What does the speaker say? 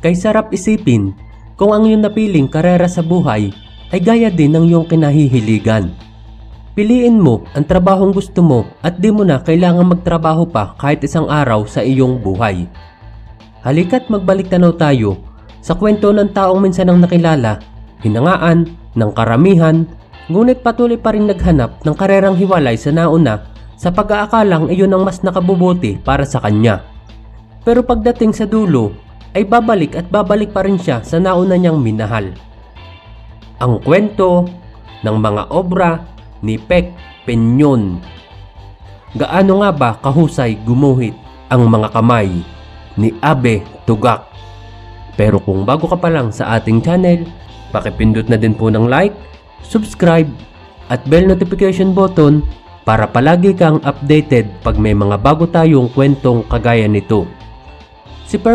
kay sarap isipin kung ang iyong napiling karera sa buhay ay gaya din ng iyong kinahihiligan. Piliin mo ang trabahong gusto mo at di mo na kailangan magtrabaho pa kahit isang araw sa iyong buhay. Halika't magbalik tanaw tayo sa kwento ng taong minsan ang nakilala, hinangaan ng karamihan, ngunit patuloy pa rin naghanap ng karerang hiwalay sa nauna sa pag-aakalang iyon ang mas nakabubuti para sa kanya. Pero pagdating sa dulo, ay babalik at babalik pa rin siya sa nauna niyang minahal. Ang kwento ng mga obra ni Pek Penyon. Gaano nga ba kahusay gumuhit ang mga kamay ni Abe Tugak? Pero kung bago ka pa lang sa ating channel, pakipindot na din po ng like, subscribe, at bell notification button para palagi kang updated pag may mga bago tayong kwentong kagaya nito. Si